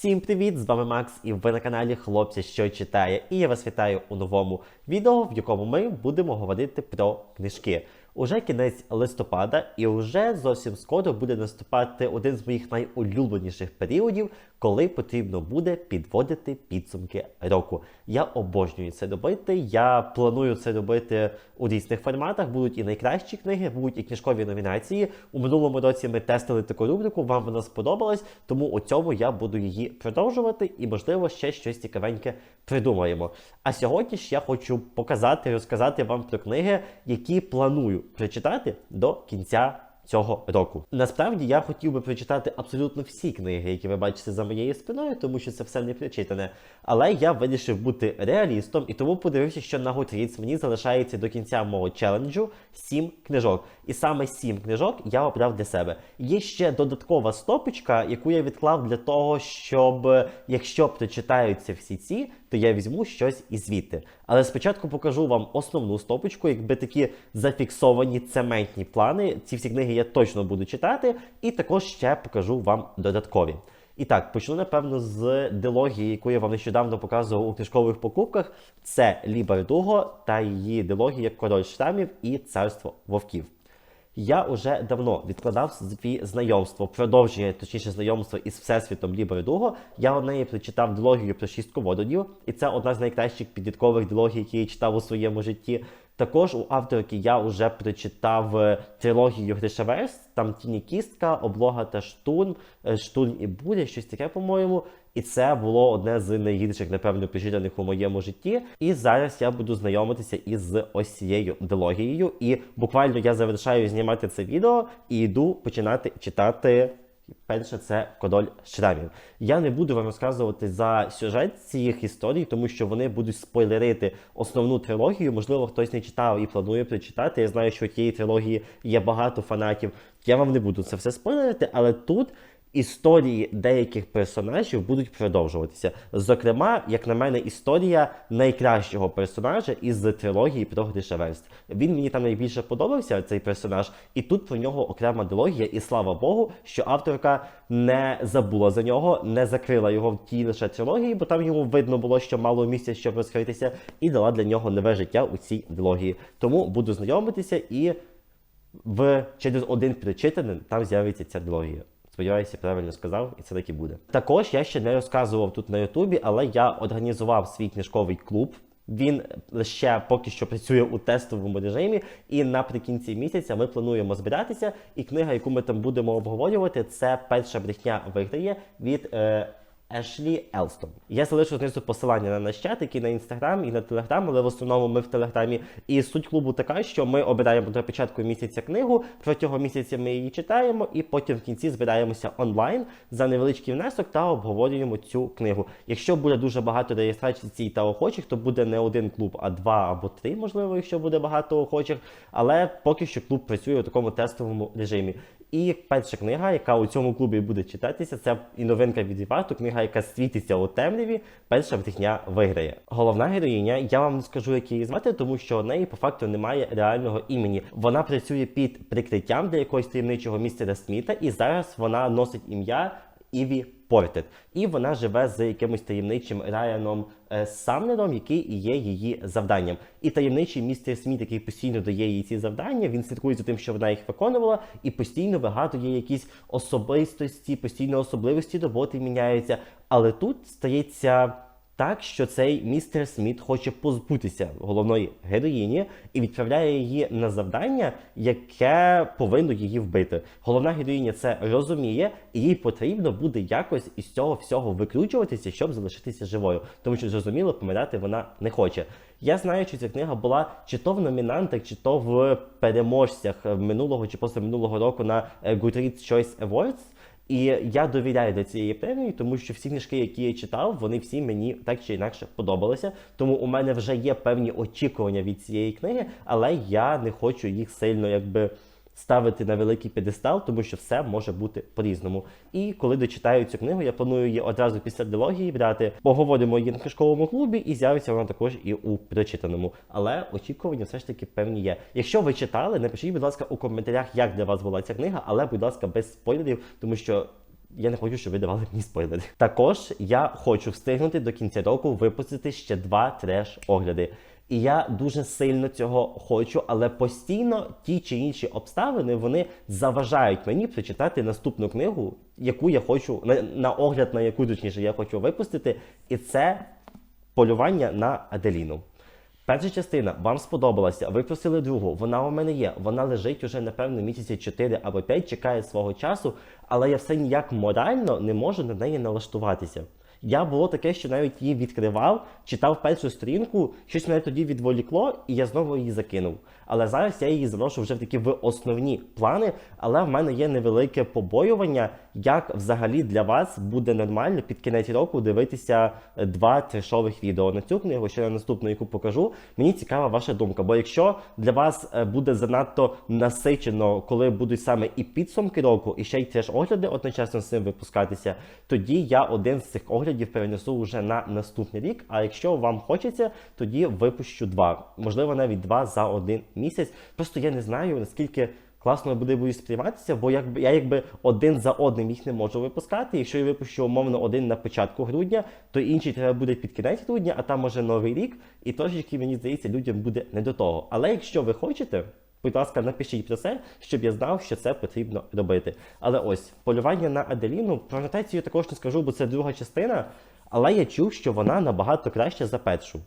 Всім привіт! З вами Макс, і ви на каналі Хлопці, що читає. І я вас вітаю у новому відео, в якому ми будемо говорити про книжки. Уже кінець листопада, і вже зовсім скоро буде наступати один з моїх найулюбленіших періодів, коли потрібно буде підводити підсумки року. Я обожнюю це робити. Я планую це робити у різних форматах. Будуть і найкращі книги, будуть і книжкові номінації. У минулому році ми тестили таку рубрику. Вам вона сподобалась, тому у цьому я буду її продовжувати і, можливо, ще щось цікавеньке придумаємо. А сьогодні ж я хочу показати, розказати вам про книги, які планую прочитати до кінця цього року. Насправді я хотів би прочитати абсолютно всі книги, які ви бачите за моєю спиною, тому що це все не прочитане. Але я вирішив бути реалістом і тому подивився, що на Goodreads мені залишається до кінця мого челенджу 7 книжок. І саме 7 книжок я обрав для себе. Є ще додаткова стопочка, яку я відклав для того, щоб якщо прочитаються всі ці, то я візьму щось і звідти. Але спочатку покажу вам основну стопочку, якби такі зафіксовані цементні плани. Ці всі книги я точно буду читати, і також ще покажу вам додаткові. І так, почну напевно з дилогії, яку я вам нещодавно показував у книжкових покупках. Це Лі Бардуго та її дилогія Король штамів і Царство вовків. Я уже давно відкладав свій знайомство, продовження, точніше, знайомство із Всесвітом Лі Дуго. Я у неї прочитав дилогію про шістку вододів, і це одна з найкращих підліткових дилогій, які я читав у своєму житті. Також у авторки я вже прочитав е, трилогію Гришаверс, там Тіні Кістка, Облога та Штурм, е, Штурм і Буря, щось таке, по-моєму. І це було одне з найгірших, напевно, прочитаних у моєму житті. І зараз я буду знайомитися із ось цією дилогією. І буквально я завершаю знімати це відео і йду починати читати. Перше, це Король Шрамів. Я не буду вам розказувати за сюжет цих історій, тому що вони будуть спойлерити основну трилогію. Можливо, хтось не читав і планує прочитати. Я знаю, що тієї трилогії є багато фанатів. Я вам не буду це все спойлерити, але тут історії деяких персонажів будуть продовжуватися. Зокрема, як на мене, історія найкращого персонажа із трилогії про Гришаверст. Він мені там найбільше подобався, цей персонаж, і тут про нього окрема дилогія, і слава Богу, що авторка не забула за нього, не закрила його в тій лише трилогії, бо там йому видно було, що мало місця, щоб розкритися, і дала для нього нове життя у цій дилогії. Тому буду знайомитися і в через один прочитаний там з'явиться ця дилогія. Сподіваюся, правильно сказав, і це так і буде. Також я ще не розказував тут на Ютубі, але я організував свій книжковий клуб. Він ще поки що працює у тестовому режимі, і наприкінці місяця ми плануємо збиратися. І книга, яку ми там будемо обговорювати, це перша брехня виграє від е, Ешлі Елстон. Я залишу знизу посилання на наш чат, який на інстаграм і на телеграм, але в основному ми в телеграмі. І суть клубу така, що ми обираємо до початку місяця книгу. Протягом місяця ми її читаємо, і потім в кінці збираємося онлайн за невеличкий внесок та обговорюємо цю книгу. Якщо буде дуже багато реєстрацій та охочих, то буде не один клуб, а два або три, можливо, якщо буде багато охочих. Але поки що клуб працює у такому тестовому режимі. І перша книга, яка у цьому клубі буде читатися, це і новинка від Іварту, книга, яка світиться у темряві. Перша втихня виграє. Головна героїня, я вам не скажу, як її звати, тому що у неї по факту немає реального імені. Вона працює під прикриттям для якогось таємничого містера Сміта, і зараз вона носить ім'я Іві Портет. І вона живе з якимось таємничим Райаном е, Самнером, який і є її завданням. І таємничий містер Сміт, який постійно дає їй ці завдання, він слідкує за тим, що вона їх виконувала, і постійно вигадує якісь особистості, постійно особливості роботи міняються. Але тут стається. Так, що цей містер Сміт хоче позбутися головної героїні і відправляє її на завдання, яке повинно її вбити. Головна героїня це розуміє, і їй потрібно буде якось із цього всього викручуватися, щоб залишитися живою. Тому що зрозуміло, помирати вона не хоче. Я знаю, що ця книга була чи то в номінантах, чи то в переможцях минулого чи позаминулого року на Goodreads Choice Awards. І я довіряю до цієї премії, тому що всі книжки, які я читав, вони всі мені так чи інакше подобалися. Тому у мене вже є певні очікування від цієї книги, але я не хочу їх сильно якби. Ставити на великий п'єдестал, тому що все може бути по-різному. І коли дочитаю цю книгу, я планую її одразу після дилогії брати. Поговоримо її на книжковому клубі, і з'явиться вона також і у прочитаному. Але очікування все ж таки певні є. Якщо ви читали, напишіть, будь ласка, у коментарях, як для вас була ця книга, але, будь ласка, без спойлерів, тому що я не хочу, щоб ви давали мені спойлери. Також я хочу встигнути до кінця року випустити ще два треш-огляди. І я дуже сильно цього хочу, але постійно ті чи інші обставини вони заважають мені прочитати наступну книгу, яку я хочу на, на огляд, на яку точніше я хочу випустити. І це полювання на Аделіну. Перша частина вам сподобалася, ви другу, вона у мене є. Вона лежить уже, напевно, місяці 4 або 5, чекає свого часу, але я все ніяк морально не можу на неї налаштуватися. Я було таке, що навіть її відкривав, читав першу сторінку, щось мене тоді відволікло, і я знову її закинув. Але зараз я її заношу вже в такі в основні плани. Але в мене є невелике побоювання, як взагалі для вас буде нормально під кінець року дивитися е, два трешових відео на цю книгу, ще на наступну, яку покажу. Мені цікава ваша думка. Бо якщо для вас е, буде занадто насичено, коли будуть саме і підсумки року, і ще й треш огляди одночасно з цим випускатися, тоді я один з цих оглядів перенесу вже на наступний рік. А якщо вам хочеться, тоді випущу два, можливо, навіть два за один місяць. Просто я не знаю наскільки. Класно буде будуть сприйматися, бо якби я якби один за одним їх не можу випускати. Якщо я випущу умовно один на початку грудня, то інший треба буде під кінець грудня, а там може новий рік, і трошечки мені здається, людям буде не до того. Але якщо ви хочете, будь ласка, напишіть про це, щоб я знав, що це потрібно робити. Але ось полювання на Аделіну про анотацію також не скажу, бо це друга частина. Але я чув, що вона набагато краще за першу.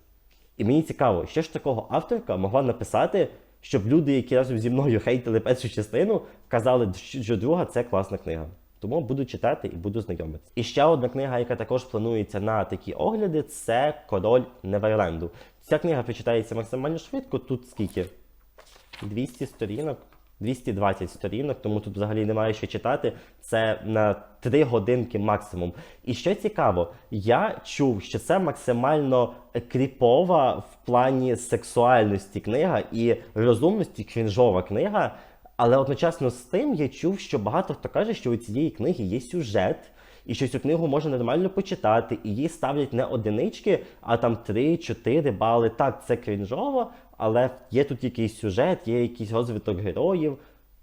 І мені цікаво, що ж такого авторка могла написати, щоб люди, які разом зі мною хейтили першу частину, казали, що друга це класна книга. Тому буду читати і буду знайомитися. І ще одна книга, яка також планується на такі огляди, це Король Неверленду. Ця книга прочитається максимально швидко. Тут скільки? 200 сторінок. 220 сторінок, тому тут взагалі немає що читати. Це на 3 годинки максимум. І що цікаво, я чув, що це максимально кріпова в плані сексуальності книга і розумності крінжова книга. Але одночасно з тим я чув, що багато хто каже, що у цієї книги є сюжет. І що цю книгу можна нормально почитати, і її ставлять не одинички, а там 3-4 бали. Так, це крінжово, але є тут якийсь сюжет, є якийсь розвиток героїв.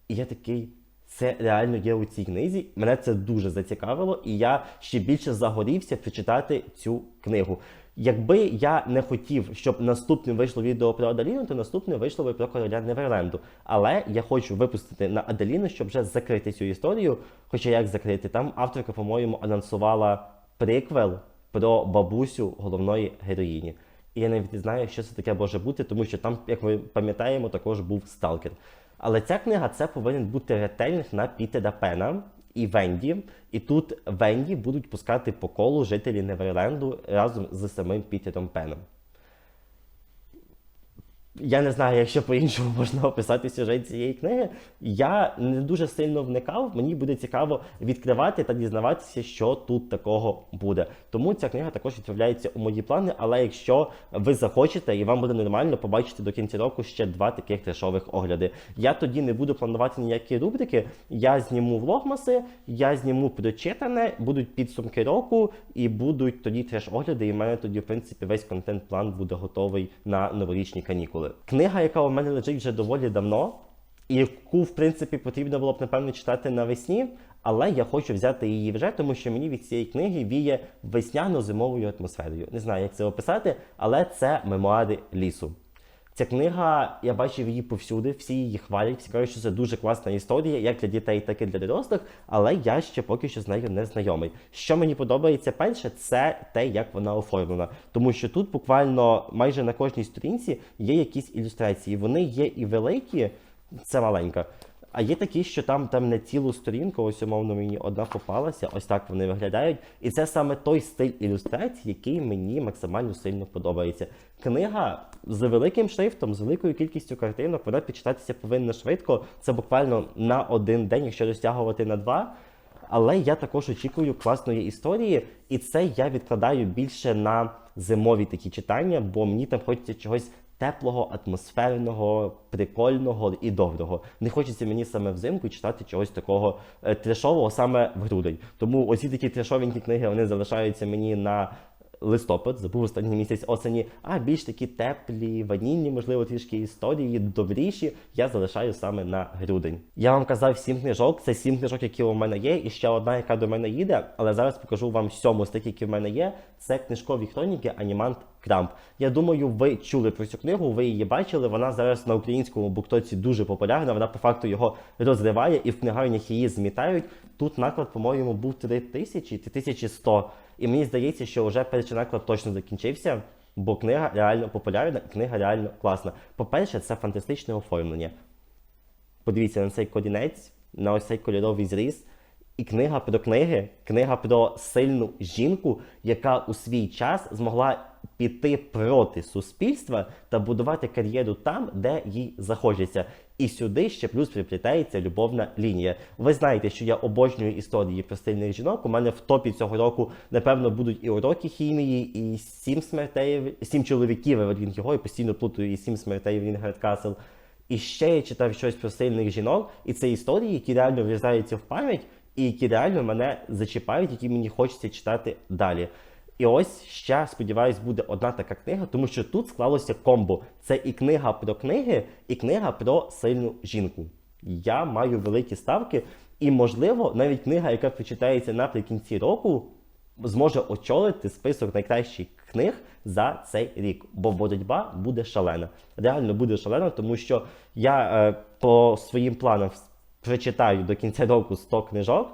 І я такий, це реально є у цій книзі. Мене це дуже зацікавило, і я ще більше загорівся прочитати цю книгу. Якби я не хотів, щоб наступним вийшло відео про Аделіну, то наступне вийшло би про короля Неверленду. Але я хочу випустити на Аделіну, щоб вже закрити цю історію. Хоча як закрити? Там авторка, по-моєму, анонсувала приквел про бабусю головної героїні. І я навіть не знаю, що це таке може бути, тому що там, як ми пам'ятаємо, також був сталкер. Але ця книга це повинен бути ретельник на Пітера Пена і Венді. І тут Венді будуть пускати по колу жителі Неверленду разом з самим Пітером Пеном. Я не знаю, якщо по-іншому можна описати сюжет цієї книги. Я не дуже сильно вникав. Мені буде цікаво відкривати та дізнаватися, що тут такого буде. Тому ця книга також відправляється у мої плани. Але якщо ви захочете і вам буде нормально побачити до кінця року ще два таких трешових огляди. Я тоді не буду планувати ніякі рубрики. Я зніму влогмаси, я зніму прочитане, будуть підсумки року і будуть тоді треш-огляди. І в мене тоді, в принципі, весь контент-план буде готовий на новорічні канікули. Книга, яка у мене лежить вже доволі давно, і яку, в принципі, потрібно було б, напевно, читати навесні, але я хочу взяти її вже, тому що мені від цієї книги віє весняно-зимовою атмосферою. Не знаю, як це описати, але це мемуари лісу. Ця книга, я бачив її повсюди, всі її хвалять, всі кажуть, що це дуже класна історія, як для дітей, так і для дорослих, але я ще поки що з нею не знайомий. Що мені подобається перше, це те, як вона оформлена. Тому що тут буквально майже на кожній сторінці є якісь ілюстрації. Вони є і великі, це маленька. А є такі, що там там не цілу сторінку, ось умовно мені одна попалася, ось так вони виглядають. І це саме той стиль ілюстрації, який мені максимально сильно подобається. Книга з великим шрифтом, з великою кількістю картинок, вона підчитатися повинна швидко. Це буквально на один день, якщо розтягувати на два. Але я також очікую класної історії, і це я відкладаю більше на зимові такі читання, бо мені там хочеться чогось теплого, атмосферного, прикольного і доброго. Не хочеться мені саме взимку читати чогось такого е, трешового саме в грудень. Тому оці такі трешовенькі книги вони залишаються мені на листопад, забув останній місяць осені, а більш такі теплі, ванільні, можливо, трішки історії, добріші, я залишаю саме на грудень. Я вам казав сім книжок, це сім книжок, які у мене є, і ще одна, яка до мене їде, але зараз покажу вам сьому з тих, які в мене є. Це книжкові хроніки Анімант Крамп. Я думаю, ви чули про цю книгу, ви її бачили. Вона зараз на українському буктоці дуже популярна. Вона по факту його розриває і в книгарнях її змітають. Тут наклад, по-моєму, був 3000 3100. І мені здається, що вже перший наклад точно закінчився, бо книга реально популярна, книга реально класна. По-перше, це фантастичне оформлення. Подивіться на цей корінець, на ось цей кольоровий зріз. І книга про книги, книга про сильну жінку, яка у свій час змогла піти проти суспільства та будувати кар'єру там, де їй захочеться. І сюди ще плюс приплітається любовна лінія. Ви знаєте, що я обожнюю історії про сильних жінок. У мене в топі цього року, напевно, будуть і уроки хімії, і сім смертей, сім чоловіків Евелін і постійно плутаю і сім смертей він Гардкасл. І ще я читав щось про сильних жінок, і це історії, які реально врізаються в пам'ять, і які реально мене зачіпають, які мені хочеться читати далі. І ось ще, сподіваюсь, буде одна така книга, тому що тут склалося комбо. Це і книга про книги, і книга про сильну жінку. Я маю великі ставки, і, можливо, навіть книга, яка прочитається наприкінці року, зможе очолити список найкращих книг за цей рік, бо боротьба буде шалена. Реально буде шалена, тому що я е, по своїм планам прочитаю до кінця року 100 книжок,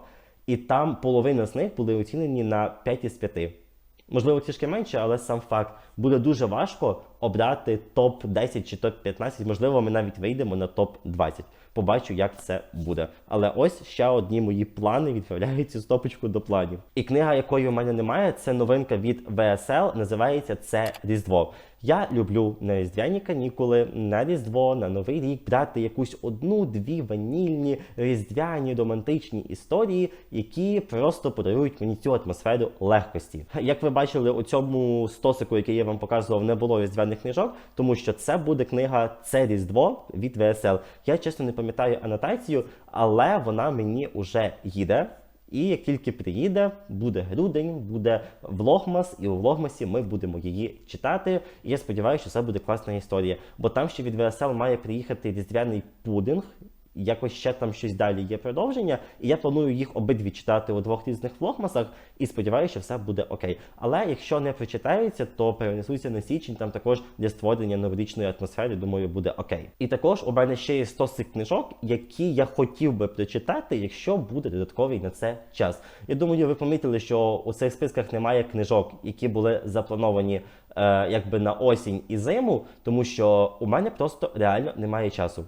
і там половина з них були оцінені на 5 із 5. Можливо, трішки менше, але сам факт буде дуже важко обрати топ 10 чи топ 15. Можливо, ми навіть вийдемо на топ 20. Побачу, як це буде. Але ось ще одні мої плани відправляють цю стопочку до планів. І книга, якої у мене немає, це новинка від VSL, Називається це Різдво. Я люблю на різдвяні канікули, на Різдво, на Новий рік брати якусь одну-дві ванільні, різдвяні, романтичні історії, які просто подарують мені цю атмосферу легкості. Як ви бачили, у цьому стосику, який я вам показував, не було різдвяних книжок, тому що це буде книга Це Різдво від ВСЛ. Я чесно не пам'ятаю анотацію, але вона мені уже їде. І як тільки приїде, буде грудень, буде влогмас, і у влогмасі ми будемо її читати. І я сподіваюся, що це буде класна історія. Бо там ще від ВСЛ має приїхати різдвяний пудинг. Якось ще там щось далі є продовження, і я планую їх обидві читати у двох різних влогмасах, і сподіваюся, що все буде окей. Але якщо не прочитаються, то перенесуться на січень там також для створення новорічної атмосфери, думаю, буде окей. І також у мене ще є стосик книжок, які я хотів би прочитати, якщо буде додатковий на це час. Я думаю, ви помітили, що у цих списках немає книжок, які були заплановані е, якби на осінь і зиму, тому що у мене просто реально немає часу.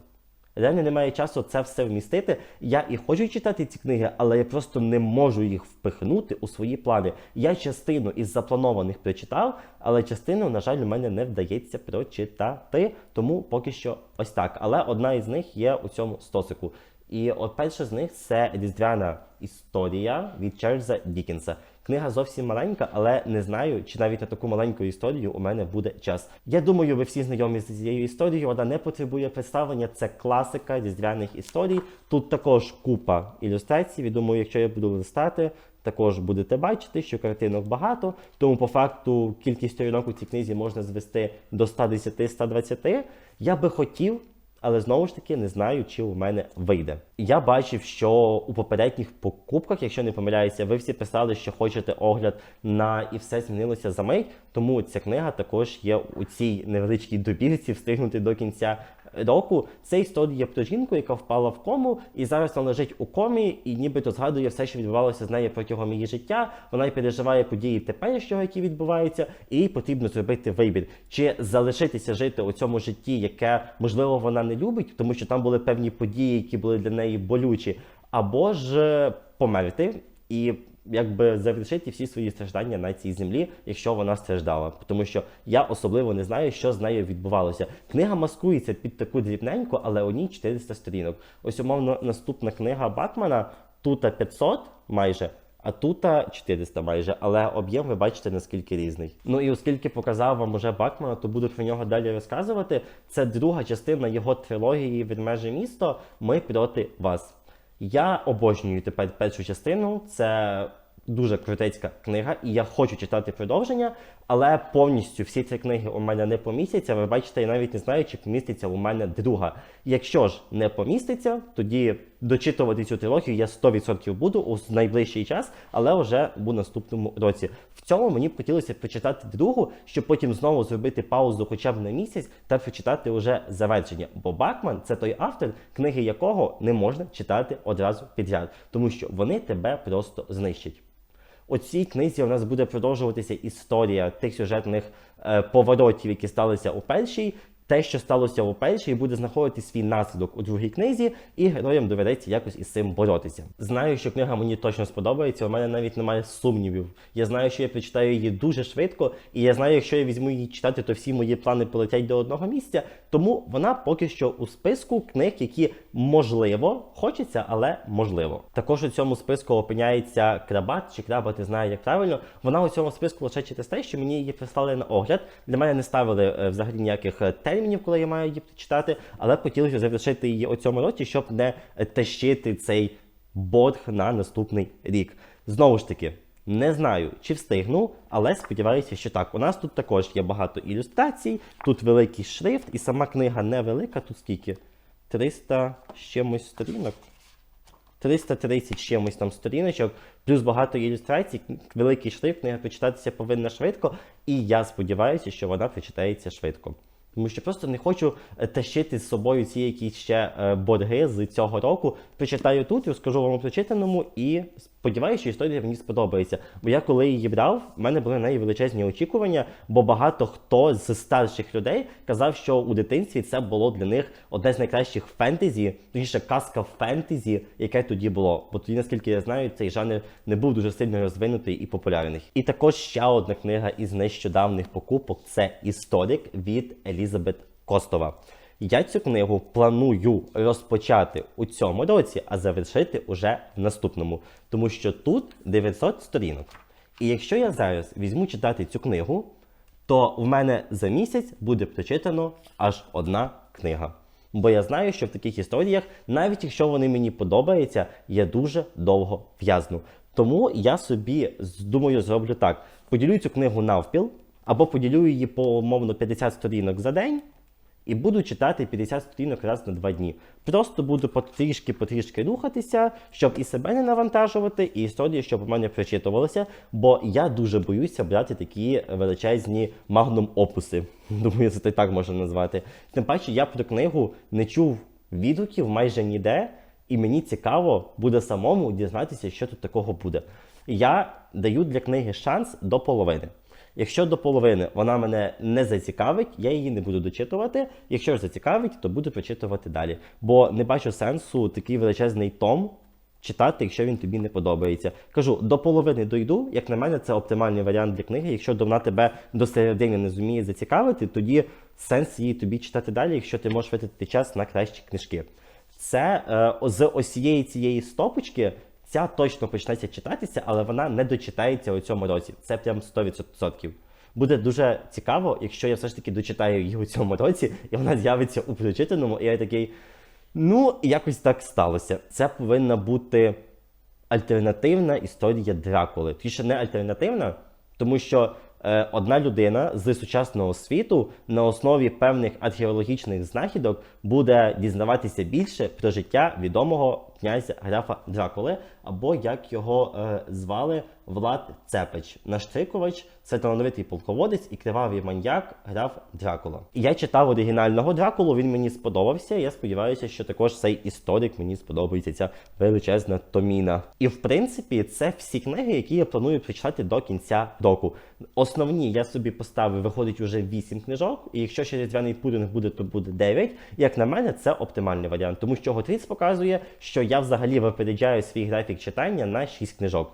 Реально немає часу це все вмістити. Я і хочу читати ці книги, але я просто не можу їх впихнути у свої плани. Я частину із запланованих прочитав, але частину, на жаль, у мене не вдається прочитати. Тому поки що ось так. Але одна із них є у цьому стосику. І от перша з них це різдвяна історія від Чарльза Дікінса. Книга зовсім маленька, але не знаю, чи навіть на таку маленьку історію у мене буде час. Я думаю, ви всі знайомі з цією історією. Вона не потребує представлення. Це класика різдвяних історій. Тут також купа ілюстрацій. І думаю, якщо я буду листати, також будете бачити, що картинок багато. Тому по факту кількість сторінок у цій книзі можна звести до 110-120. Я би хотів. Але знову ж таки не знаю, чи у мене вийде. Я бачив, що у попередніх покупках, якщо не помиляюся, ви всі писали, що хочете огляд на і все змінилося за мить. Тому ця книга також є у цій невеличкій добірці встигнути до кінця року. Це історія про жінку, яка впала в кому, і зараз вона лежить у комі, і нібито згадує все, що відбувалося з нею протягом її життя. Вона й переживає події теперішнього, які відбуваються, і їй потрібно зробити вибір, чи залишитися жити у цьому житті, яке можливо вона не любить, тому що там були певні події, які були для неї болючі, або ж померти і. Якби завершити всі свої страждання на цій землі, якщо вона страждала, тому що я особливо не знаю, що з нею відбувалося. Книга маскується під таку дрібненьку, але у ній 400 сторінок. Ось умовно наступна книга Батмана тут 500 майже. А тут 400 майже, але об'єм ви бачите наскільки різний. Ну і оскільки показав вам уже Бакмана, то буду про нього далі розказувати. Це друга частина його трилогії від межі місто. Ми проти вас. Я обожнюю тепер першу частину. Це дуже крутецька книга, і я хочу читати продовження, але повністю всі ці книги у мене не помістяться. Ви бачите, я навіть не знаю, чи поміститься у мене друга. Якщо ж не поміститься, тоді дочитувати цю трилогію я 100% буду у найближчий час, але вже у наступному році. В цьому мені б хотілося прочитати другу, щоб потім знову зробити паузу хоча б на місяць та прочитати уже завершення. Бо Бакман це той автор, книги якого не можна читати одразу підряд, тому що вони тебе просто знищать. У цій книзі у нас буде продовжуватися історія тих сюжетних е, поворотів, які сталися у першій. Те, що сталося у першій, буде знаходити свій наслідок у другій книзі, і героям доведеться якось із цим боротися. Знаю, що книга мені точно сподобається. У мене навіть немає сумнівів. Я знаю, що я прочитаю її дуже швидко, і я знаю, якщо я візьму її читати, то всі мої плани полетять до одного місця. Тому вона поки що у списку книг, які можливо хочеться, але можливо. Також у цьому списку опиняється крабат чи крабат, не знаю, як правильно. Вона у цьому списку лише через те, що мені її прислали на огляд. Для мене не ставили е, взагалі ніяких е, термінів, коли я маю її читати, але хотілося завершити її у цьому році, щоб не тащити цей борг на наступний рік. Знову ж таки. Не знаю, чи встигну, але сподіваюся, що так. У нас тут також є багато ілюстрацій, тут великий шрифт, і сама книга невелика. Тут скільки? 300 з чимось сторінок. 330 з чимось там сторіночок, плюс багато ілюстрацій, великий шрифт, книга прочитатися повинна швидко, і я сподіваюся, що вона прочитається швидко. Тому що просто не хочу е, тащити з собою ці якісь ще е, борги з цього року. Прочитаю тут, розкажу вам прочитаному і сподіваюся, що історія мені сподобається. Бо я коли її брав, в мене були неї величезні очікування, бо багато хто з старших людей казав, що у дитинстві це було для них одне з найкращих фентезі, точніше казка фентезі, яке тоді було. Бо тоді, наскільки я знаю, цей жанр не був дуже сильно розвинутий і популярний. І також ще одна книга із нещодавних покупок це історик від Елізабет Костова. Я цю книгу планую розпочати у цьому році, а завершити уже в наступному, тому що тут 900 сторінок. І якщо я зараз візьму читати цю книгу, то в мене за місяць буде прочитано аж одна книга. Бо я знаю, що в таких історіях, навіть якщо вони мені подобаються, я дуже довго в'язну. Тому я собі думаю, зроблю так: поділю цю книгу навпіл, або поділю її по умовно 50 сторінок за день. І буду читати 50 сторінок раз на два дні. Просто буду потрішки-потрішки рухатися, щоб і себе не навантажувати, і історії, щоб у мене прочитувалися. Бо я дуже боюся брати такі величезні магнум опуси. Думаю, це так можна назвати. Тим паче, я про книгу не чув відгуків майже ніде, і мені цікаво буде самому дізнатися, що тут такого буде. Я даю для книги шанс до половини. Якщо до половини вона мене не зацікавить, я її не буду дочитувати. Якщо ж зацікавить, то буду прочитувати далі. Бо не бачу сенсу такий величезний том читати, якщо він тобі не подобається. Кажу, до половини дойду. Як на мене, це оптимальний варіант для книги. Якщо вона тебе до середини не зуміє зацікавити, тоді сенс її тобі читати далі, якщо ти можеш витратити час на кращі книжки. Це е, з осієї цієї стопочки. Ця точно почнеться читатися, але вона не дочитається у цьому році. Це прям 100%. Буде дуже цікаво, якщо я все ж таки дочитаю її у цьому році, і вона з'явиться у прочитаному, і я такий. Ну, якось так сталося. Це повинна бути альтернативна історія Дракули. Точніше, не альтернативна, тому що е, одна людина з сучасного світу на основі певних археологічних знахідок буде дізнаватися більше про життя відомого князя графа Дракули, або як його е, звали Влад Цепич. Наштрикувач це талановитий полководець і кривавий маньяк граф Дракула. Я читав оригінального Дракулу, він мені сподобався. Я сподіваюся, що також цей історик мені сподобається. Ця величезна томіна. І в принципі, це всі книги, які я планую прочитати до кінця року. Основні я собі поставив, виходить уже 8 книжок. І якщо ще різдвяний пудинг буде, то буде 9. Як на мене, це оптимальний варіант, тому що Готріц показує, що я взагалі випереджаю свій графік читання на 6 книжок.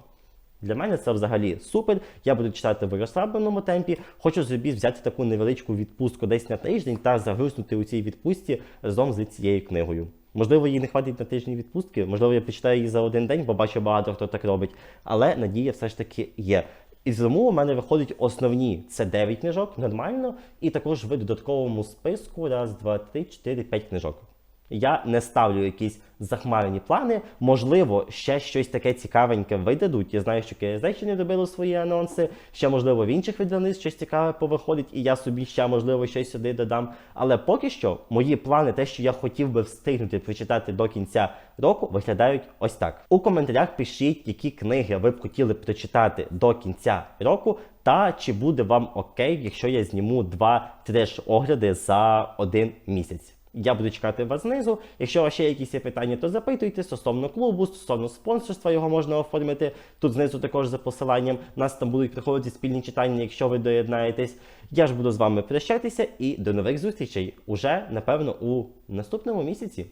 Для мене це взагалі супер. Я буду читати в розслабленому темпі. Хочу собі взяти таку невеличку відпустку десь на тиждень та загрузнути у цій відпустці разом з цією книгою. Можливо, їй не хватить на тижні відпустки, можливо, я почитаю її за один день, бо бачу багато хто так робить. Але надія все ж таки є. І тому у мене виходить основні це 9 книжок, нормально, і також в додатковому списку раз, два, три, чотири, п'ять книжок. Я не ставлю якісь захмарені плани. Можливо, ще щось таке цікавеньке видадуть. Я знаю, що КСД ще не добили свої анонси. Ще можливо в інших видавництв щось цікаве повиходить, і я собі ще можливо щось сюди додам. Але поки що мої плани, те, що я хотів би встигнути прочитати до кінця року, виглядають ось так. У коментарях пишіть, які книги ви б хотіли прочитати до кінця року. Та чи буде вам окей, якщо я зніму два треш-огляди за один місяць? Я буду чекати вас знизу. Якщо у вас ще якісь є питання, то запитуйте стосовно клубу, стосовно спонсорства, його можна оформити. Тут знизу також за посиланням. Нас там будуть приходити спільні читання, якщо ви доєднаєтесь. Я ж буду з вами прощатися і до нових зустрічей уже, напевно, у наступному місяці.